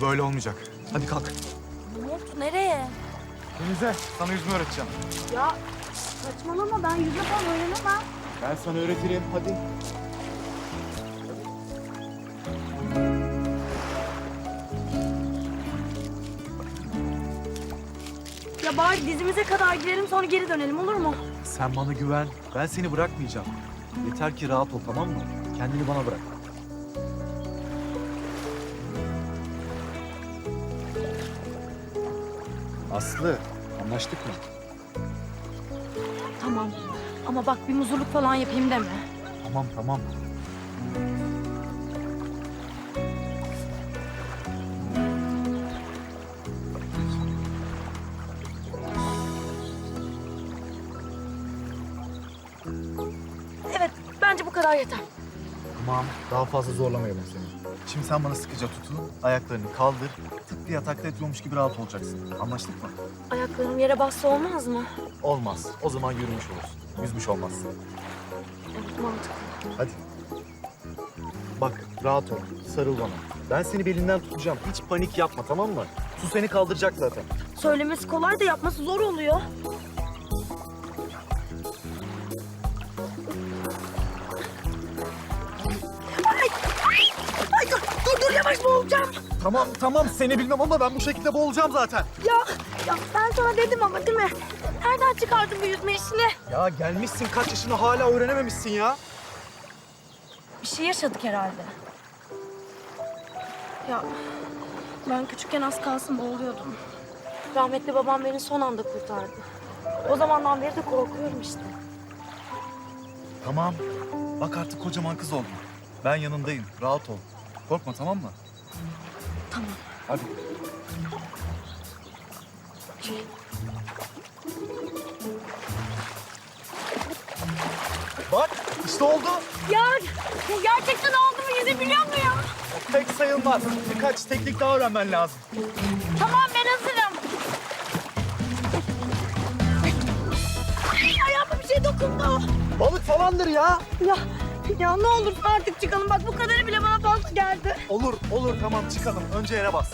Bu böyle olmayacak. Hadi kalk. Umut nereye? Denize, sana yüzme öğreteceğim. Ya saçmalama ben yüzme falan öğrenemem. Ben sana öğretirim, hadi. Ya bari dizimize kadar girelim sonra geri dönelim olur mu? Sen bana güven. Ben seni bırakmayacağım. Yeter ki rahat ol tamam mı? Kendini bana bırak. Aslı, anlaştık mı? Tamam. Ama bak bir muzurluk falan yapayım deme. Tamam tamam. Evet bence bu kadar yeter. Tamam. Daha fazla zorlamayalım seni. Şimdi sen bana sıkıca tutun. Ayaklarını kaldır. Tıpkı yatakta yatıyormuş gibi rahat olacaksın. Anlaştık mı? Ayaklarım yere bassa olmaz mı? Olmaz. O zaman yürümüş olursun. Yüzmüş olmazsın. Evet mantıklı. Hadi. Bak rahat ol. Sarıl bana. Ben seni belinden tutacağım. Hiç panik yapma tamam mı? Su seni kaldıracak zaten. Söylemesi kolay da yapması zor oluyor. Tamam tamam seni bilmem ama ben bu şekilde boğulacağım zaten. Ya, ya ben sana dedim ama değil mi? Nereden çıkardın bu yüzme işini? Ya gelmişsin kaç yaşına hala öğrenememişsin ya. Bir şey yaşadık herhalde. Ya ben küçükken az kalsın boğuluyordum. Rahmetli babam beni son anda kurtardı. O zamandan beri de korkuyorum işte. Tamam. Bak artık kocaman kız oldun. Ben yanındayım. Rahat ol. Korkma tamam mı? Tamam. Hadi. Bak işte oldu. Ya gerçekten oldu mu yüzebiliyor muyum? Pek sayılmaz. Birkaç teknik daha öğrenmen lazım. Tamam ben hazırım. Ay, Ayağıma bir şey dokundu. Balık falandır ya. Ya, ya ne olur artık çıkalım. Bak bu kadarı bile bana fazla geldi. Olur olur tamam çıkalım. Önce yere bas.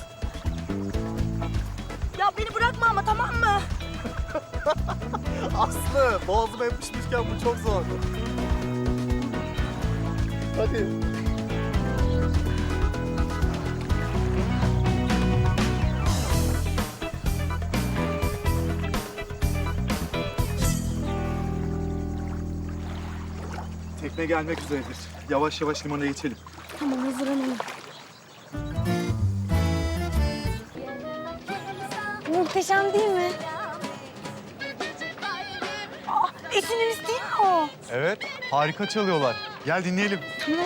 Ya beni bırakma ama tamam mı? Aslı boğazım yapışmışken bu çok zor. Hadi. Tekne gelmek üzeredir. Yavaş yavaş limana geçelim. Tamam hazırlanalım. Muhteşem değil mi? Aa, esininiz değil mi o? Evet, harika çalıyorlar. Gel dinleyelim. Küçük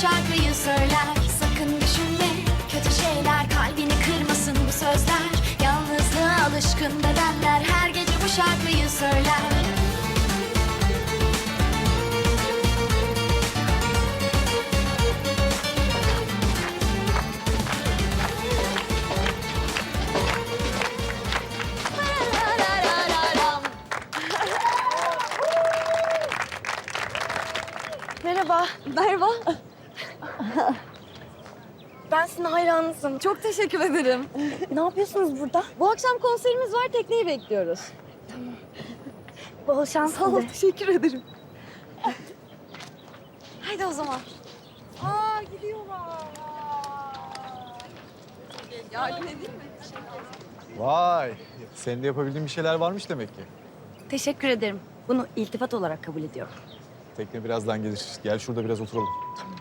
şarkıyı söyler Sakın düşünme kötü şeyler Kalbini kırmasın bu sözler Yalnızlığa alışkın bedenler Her gece bu şarkıyı söyler Merhaba. Merhaba. Ben sizin hayranınızım. Çok teşekkür ederim. ne yapıyorsunuz burada? Bu akşam konserimiz var, tekneyi bekliyoruz. Bol şans. Sağ ol, teşekkür ederim. Haydi o zaman. Aa, gidiyorlar. Yardım edeyim mi? Vay. Senin de yapabildiğin bir şeyler varmış demek ki. Teşekkür ederim. Bunu iltifat olarak kabul ediyorum. Tekne birazdan gelir. Gel şurada biraz oturalım. İşimiz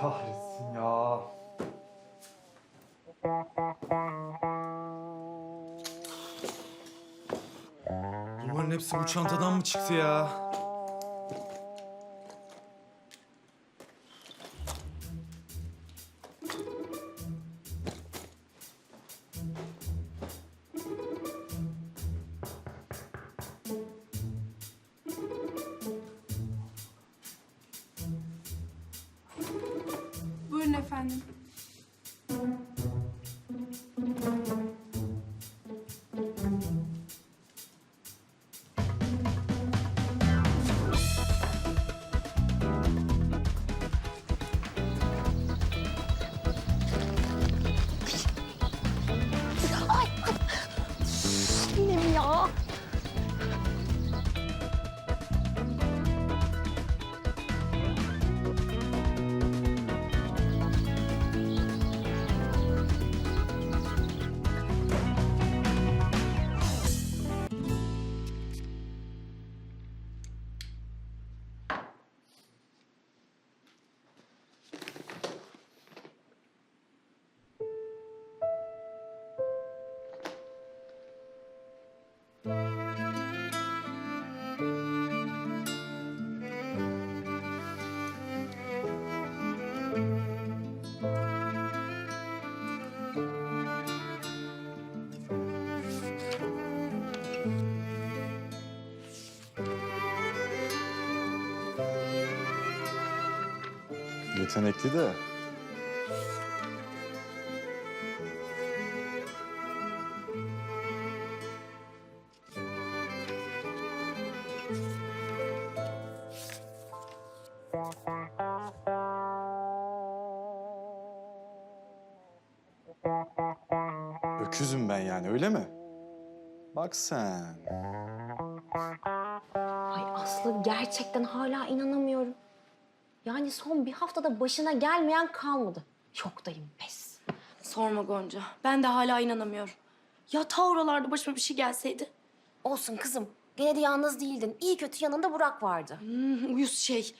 Kahretsin ya. Bunların hepsi bu çantadan mı çıktı ya? Yetenekli de. Öküzüm ben yani öyle mi? Bak sen. Ay Aslı gerçekten hala inanamıyorum. Yani son bir haftada başına gelmeyen kalmadı. Şoktayım pes. Sorma Gonca. Ben de hala inanamıyorum. Ya ta oralarda başıma bir şey gelseydi? Olsun kızım. Gene de yalnız değildin. İyi kötü yanında Burak vardı. Hmm, uyuz şey.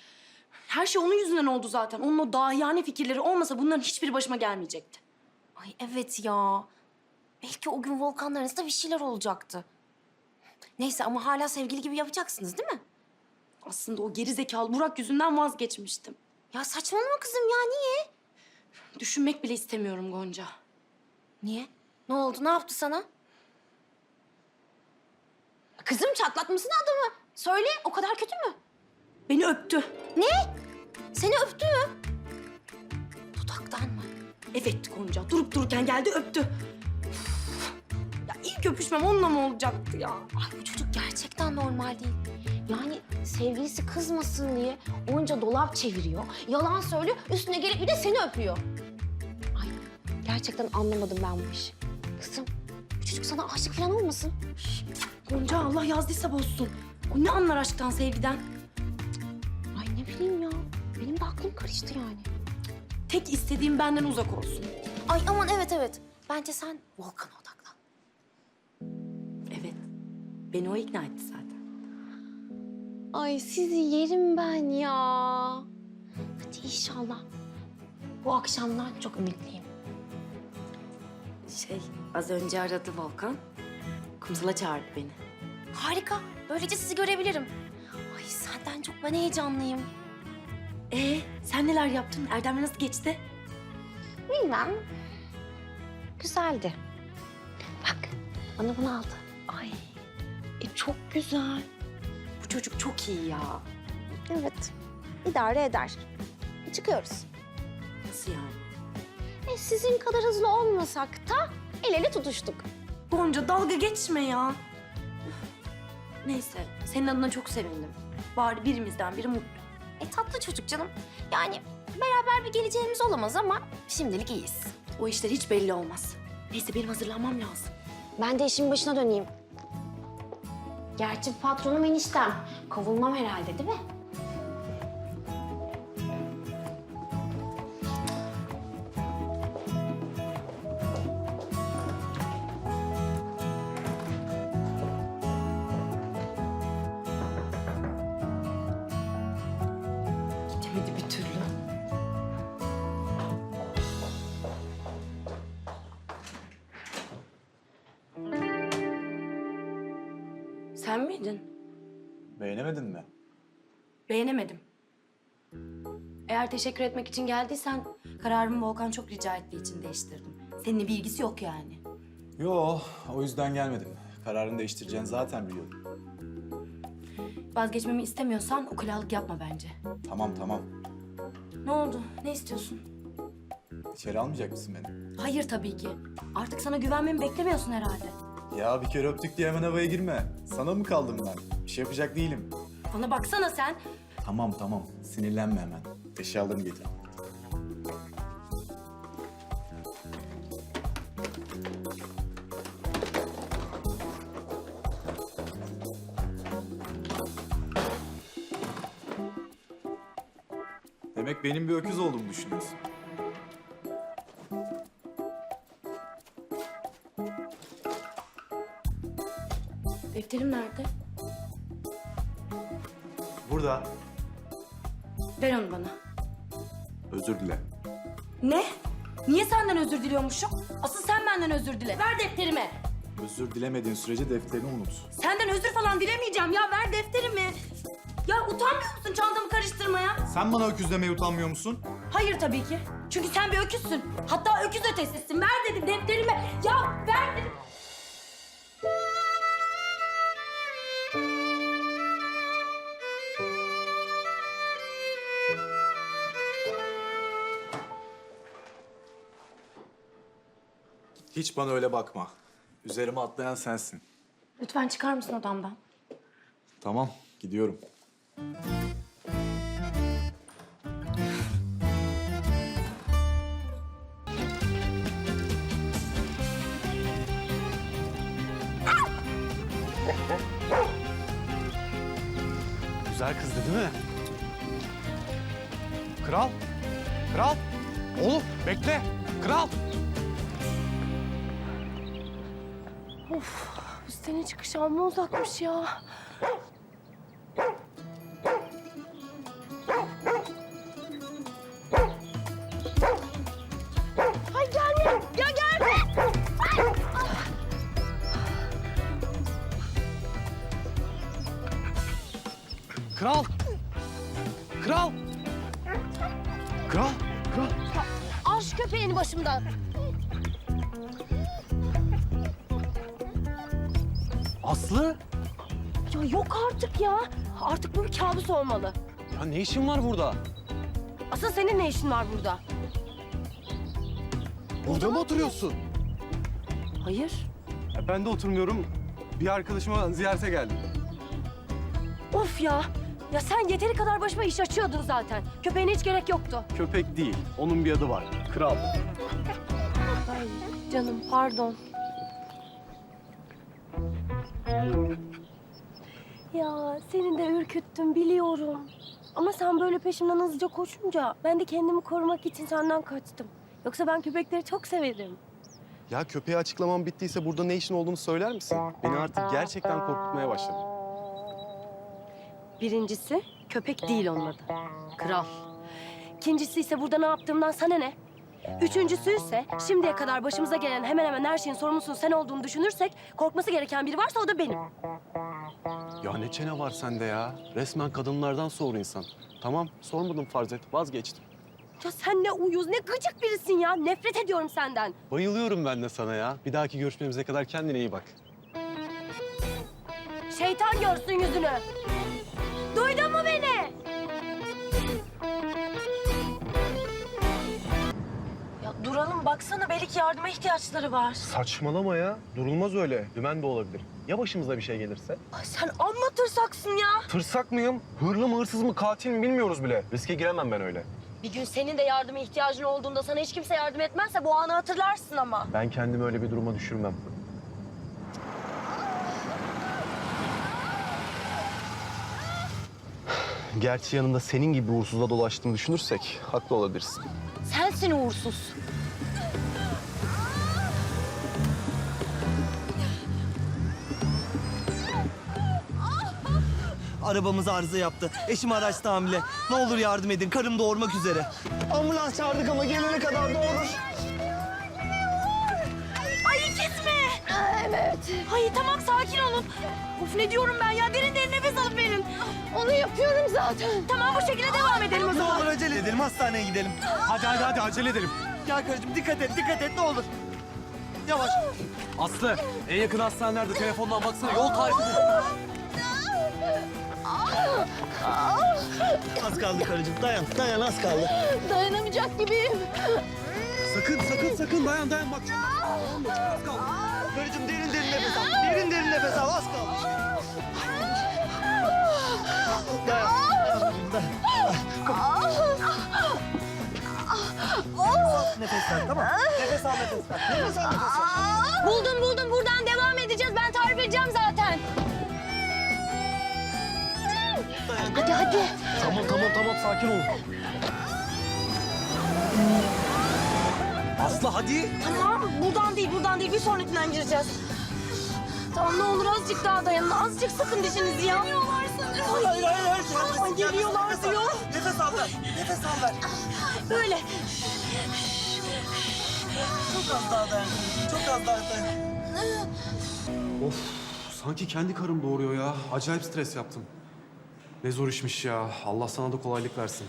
Her şey onun yüzünden oldu zaten. Onun o dahiyane fikirleri olmasa bunların hiçbiri başıma gelmeyecekti. Ay evet ya. Belki o gün volkanlarınızda bir şeyler olacaktı. Neyse ama hala sevgili gibi yapacaksınız değil mi? Aslında o geri zekalı Burak yüzünden vazgeçmiştim. Ya saçmalama kızım ya niye? Düşünmek bile istemiyorum Gonca. Niye? Ne oldu? Ne yaptı sana? Kızım çatlatmışsın adamı. Söyle o kadar kötü mü? Beni öptü. Ne? Seni öptü mü? Dudaktan Evet Gonca. Durup dururken geldi öptü. Üf. Ya ilk öpüşmem onunla mı olacaktı ya? Ay bu çocuk gerçekten normal değil. Yani sevgilisi kızmasın diye onca dolap çeviriyor, yalan söylüyor, üstüne gelip bir de seni öpüyor. Ay gerçekten anlamadım ben bu işi. Kızım bu çocuk sana aşık falan olmasın? Gonca Allah yazdıysa bozsun. O ne anlar aşktan sevgiden? Ay ne bileyim ya. Benim de aklım karıştı yani. Tek istediğim benden uzak olsun. Ay aman evet evet. Bence sen Volkan'a odaklan. Evet. Beni o ikna etti zaten. Ay sizi yerim ben ya. Hadi inşallah. Bu akşamdan çok ümitliyim. Şey, az önce aradı Volkan. Kumsal'a çağırdı beni. Harika. Böylece sizi görebilirim. Ay senden çok ben heyecanlıyım. Ee, sen neler yaptın? Erdem'le nasıl geçti? Bilmem. Güzeldi. Bak bana bunu aldı. Ay, e çok güzel. Bu çocuk çok iyi ya. Evet. idare eder. Çıkıyoruz. Nasıl yani? E, sizin kadar hızlı olmasak da el ele tutuştuk. Gonca dalga geçme ya. Neyse, senin adına çok sevindim. Bari birimizden biri mutlu. E tatlı çocuk canım. Yani beraber bir geleceğimiz olamaz ama şimdilik iyiyiz. O işler hiç belli olmaz. Neyse benim hazırlanmam lazım. Ben de işin başına döneyim. Gerçi patronum eniştem. Kovulmam herhalde değil mi? Gidemedi bir türlü. Sen miydin? Beğenemedin mi? Beğenemedim. Eğer teşekkür etmek için geldiysen kararımı Volkan çok rica ettiği için değiştirdim. Seninle bir ilgisi yok yani. Yo, o yüzden gelmedim. Kararını değiştireceğini zaten biliyordum. Vazgeçmemi istemiyorsan ukulalık yapma bence. Tamam tamam. Ne oldu? Ne istiyorsun? İçeri almayacak mısın beni? Hayır tabii ki. Artık sana güvenmemi beklemiyorsun herhalde. Ya bir kere öptük diye hemen havaya girme. Sana mı kaldım ben? Bir şey yapacak değilim. Bana baksana sen. Tamam tamam, sinirlenme hemen. Eşyalarını getir. Demek benim bir öküz olduğumu düşünüyorsun. Özür dile. Ne? Niye senden özür diliyormuşum? Asıl sen benden özür dile. Ver defterimi. Özür dilemediğin sürece defterini unut. Senden özür falan dilemeyeceğim ya. Ver defterimi. Ya utanmıyor musun çantamı karıştırmaya? Sen bana öküz demeye utanmıyor musun? Hayır tabii ki. Çünkü sen bir öküzsün. Hatta öküz ötesisin. Ver dedim Hiç bana öyle bakma. Üzerime atlayan sensin. Lütfen çıkar mısın odamdan? Tamam, gidiyorum. Çıkış amma uzakmış ya. Ay gelme! Ya gelme! Kral. Kral. Kral. Kral. Al şu köpeğini başımdan. Aslı. Ya yok artık ya. Artık bu bir kabus olmalı. Ya ne işin var burada? Asıl senin ne işin var burada? Burada mı oturuyorsun? Hayır. Ya ben de oturmuyorum. Bir arkadaşıma ziyarete geldim. Of ya. Ya sen yeteri kadar başıma iş açıyordun zaten. Köpeğine hiç gerek yoktu. Köpek değil. Onun bir adı var. Kral. Ay canım pardon. Ya seni de ürküttüm biliyorum. Ama sen böyle peşimden hızlıca koşunca ben de kendimi korumak için senden kaçtım. Yoksa ben köpekleri çok severim. Ya köpeğe açıklamam bittiyse burada ne işin olduğunu söyler misin? Beni artık gerçekten korkutmaya başladı. Birincisi köpek değil onun adı. Kral. İkincisi ise burada ne yaptığımdan sana ne? Üçüncüsü ise şimdiye kadar başımıza gelen hemen hemen her şeyin sorumlusunun sen olduğunu düşünürsek korkması gereken biri varsa o da benim. Ya ne çene var sende ya? Resmen kadınlardan soğur insan. Tamam sormadım farz et. Vazgeçtim. Ya sen ne uyuz ne gıcık birisin ya. Nefret ediyorum senden. Bayılıyorum ben de sana ya. Bir dahaki görüşmemize kadar kendine iyi bak. Şeytan görsün yüzünü. Duralım baksana belki yardıma ihtiyaçları var. Saçmalama ya. Durulmaz öyle. Dümen de olabilir. Ya başımıza bir şey gelirse? Ay sen amma tırsaksın ya. Tırsak mıyım? Hırlı mı, hırsız mı, katil mi bilmiyoruz bile. Riske giremem ben öyle. Bir gün senin de yardıma ihtiyacın olduğunda sana hiç kimse yardım etmezse bu anı hatırlarsın ama. Ben kendimi öyle bir duruma düşürmem. Gerçi yanında senin gibi uğursuzla dolaştığını düşünürsek haklı olabilirsin. Sensin uğursuz. Arabamız arıza yaptı. Eşim araçta hamile. Ne olur yardım edin. Karım doğurmak üzere. Ambulans çağırdık ama gelene kadar doğurur. Ay mi? Evet. Ay tamam sakin olun. Of ne diyorum ben ya derin derin nefes alıp verin. Onu yapıyorum zaten. Tamam bu şekilde devam edelim o Ne zaman. olur acele edelim. Hastaneye gidelim. Hadi hadi hadi acele edelim. Gel karıcığım dikkat et, dikkat et ne olur. Yavaş. Aslı, en yakın hastane nerede? Telefondan baksana, yol tarifi. Az kaldı karıcığım. Dayan, dayan az kaldı. Dayanamayacak gibiyim. Sakın, sakın, sakın. Dayan, dayan. Bak. Karıcığım derin derin nefes al. Derin derin nefes al. Az kaldı. Dayan. Nefes ver tamam. Nefes al nefes ver. Nefes al nefes ver. Buldum buldum buradan devam edeceğiz. Ben tarif edeceğim zaten. Dayan. Hadi hadi. Tamam, tamam, tamam. Sakin ol. Aslı hadi. Tamam buradan değil buradan değil bir sonrakinden gireceğiz. Tamam ne olur azıcık daha dayanın. Azıcık sıkın dişinizi ya. Geliyorlar sanırım. Hayır hayır hayır. An Ay, geliyorlar nefes al. diyor. Nefes al ver. Nefes al ver. Böyle. Çok az daha dayan. Çok az daha dayan. Of, sanki kendi karım doğuruyor ya. Acayip stres yaptım. Ne zor işmiş ya. Allah sana da kolaylık versin.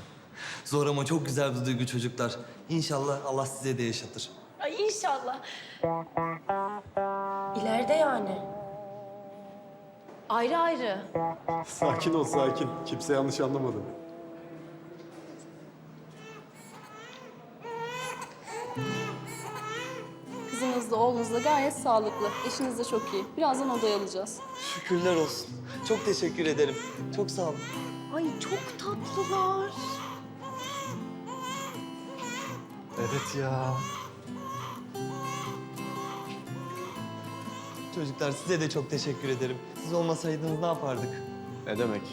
Zor ama çok güzel bir duygu çocuklar. İnşallah Allah size de yaşatır. Ay inşallah. İleride yani. Ayrı ayrı. Sakin ol, sakin. Kimse yanlış anlamadı. Kızınız da oğlunuz da gayet sağlıklı. Eşiniz de çok iyi. Birazdan odaya alacağız. Şükürler olsun. Çok teşekkür ederim. Çok sağ olun. Ay çok tatlılar. Evet ya. Çocuklar size de çok teşekkür ederim. Siz olmasaydınız ne yapardık? Ne demek?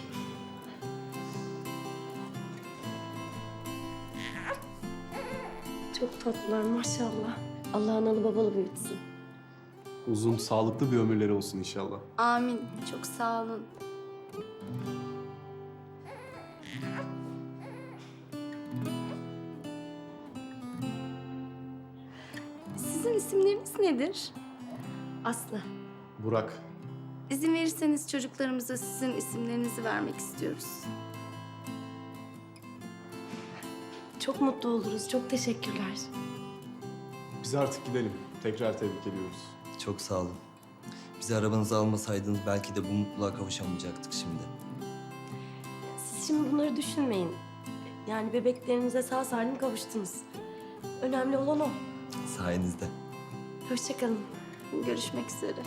Çok tatlılar maşallah. Allah analı babalı büyütsün. Uzun, sağlıklı bir ömürleri olsun inşallah. Amin. Çok sağ olun. Sizin isimleriniz nedir? Aslı. Burak, İzin verirseniz çocuklarımıza sizin isimlerinizi vermek istiyoruz. Çok mutlu oluruz. Çok teşekkürler. Biz artık gidelim. Tekrar tebrik ediyoruz. Çok sağ olun. Bizi arabanıza almasaydınız belki de bu mutluluğa kavuşamayacaktık şimdi. Siz şimdi bunları düşünmeyin. Yani bebeklerinize sağ salim kavuştunuz. Önemli olan o. Sayenizde. Hoşçakalın. Görüşmek üzere.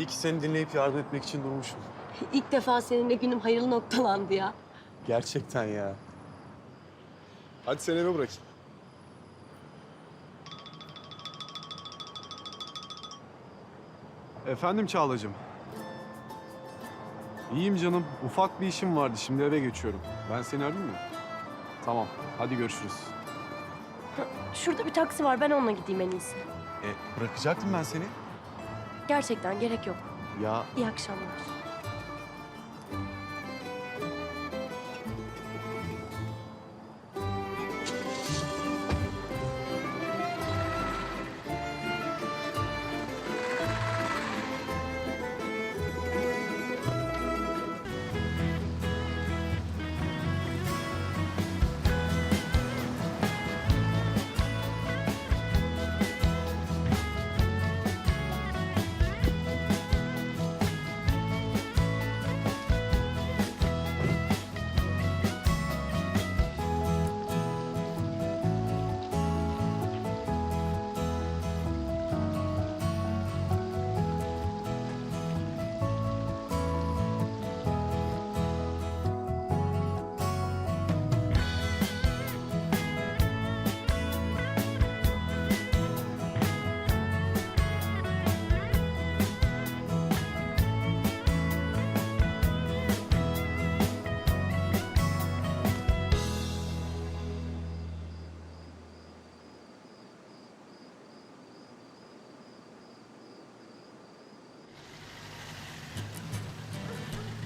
İyi ki seni dinleyip yardım etmek için durmuşum. İlk defa seninle günüm hayırlı noktalandı ya. Gerçekten ya. Hadi seni eve bırakayım. Efendim Çağlacığım. İyiyim canım. Ufak bir işim vardı. Şimdi eve geçiyorum. Ben seni arayayım mı? Tamam. Hadi görüşürüz. Şurada bir taksi var ben onunla gideyim en iyisi. E, bırakacaktım ben seni. Gerçekten gerek yok. Ya İyi akşamlar.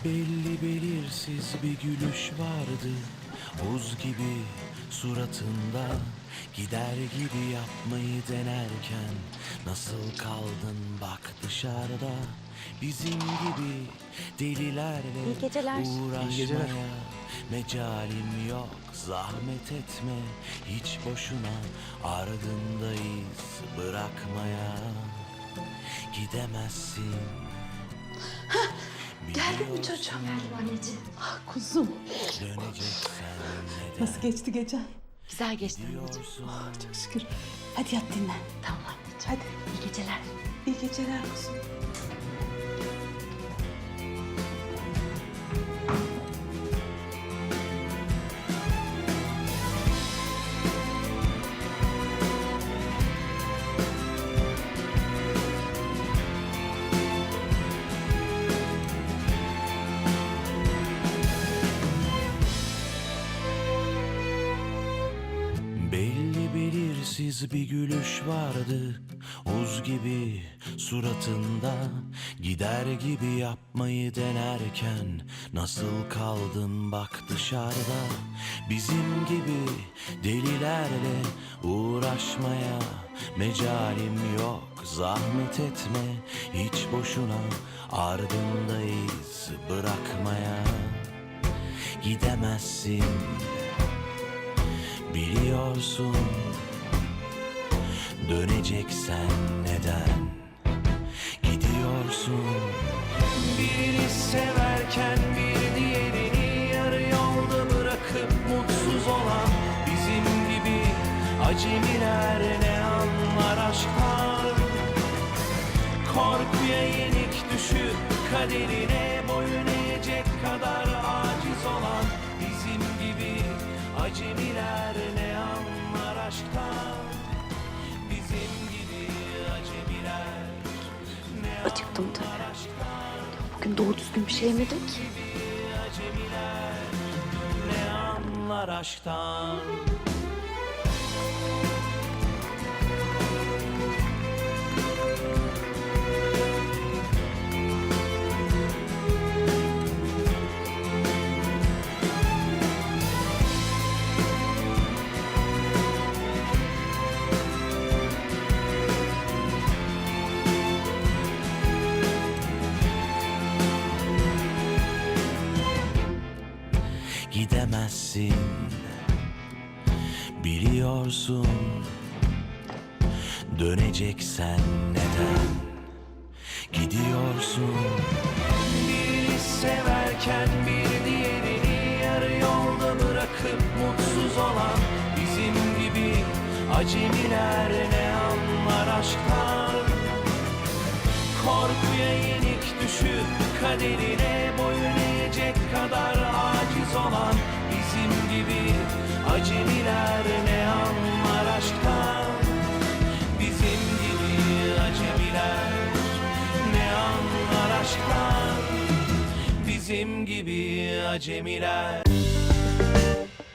Belli belirsiz bir gülüş vardı. Buz gibi suratında Gider gibi yapmayı denerken Nasıl kaldın bak dışarıda? Bizim gibi delilerle İyi geceler. Uğraşmaya mecalim yok. Zahmet etme hiç boşuna Ardındayız bırakmaya Gidemezsin Geldin mi çocuğum? Geldim anneciğim. Ah kuzum. Nasıl geçti gecen? Güzel geçti anneciğim. diyorsun Çok şükür. Hadi yat dinlen. Tamam anneciğim. Hadi. İyi geceler. İyi geceler kuzum. Bir gülüş vardı. Uz gibi suratında Gider gibi yapmayı denerken Nasıl kaldın bak dışarıda. Bizim gibi delilerle uğraşmaya Mecalim yok. Zahmet etme Hiç boşuna ardındayız bırakmaya. Gidemezsin Biliyorsun Döneceksen neden Gidiyorsun? Birini severken bir diğerini yarı yolda bırakıp mutsuz olan Bizim gibi acemiler ne anlar aşktan? Korkuya yenik düşüp kaderine Bugün doğru düzgün bir şey yemedim ki. ne anlar aşktan Gidemezsin Biliyorsun. Döneceksen neden Gidiyorsun? Severken bir diğerini yarı yolda bırakıp mutsuz olan bizim gibi acemiler ne anlar aşktan? Korkuya yenik düşüp kaderine boyun eğecek kadar aciz olan bizim gibi acemiler ne anlar aşktan? Bizim gibi acemiler ne anlar aşktan? Bizim gibi acemiler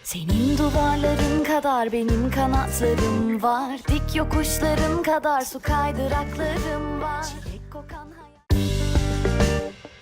Senin duvarların kadar benim kanatlarım var. Dik yokuşların kadar su kaydıraklarım var. Çilek kokan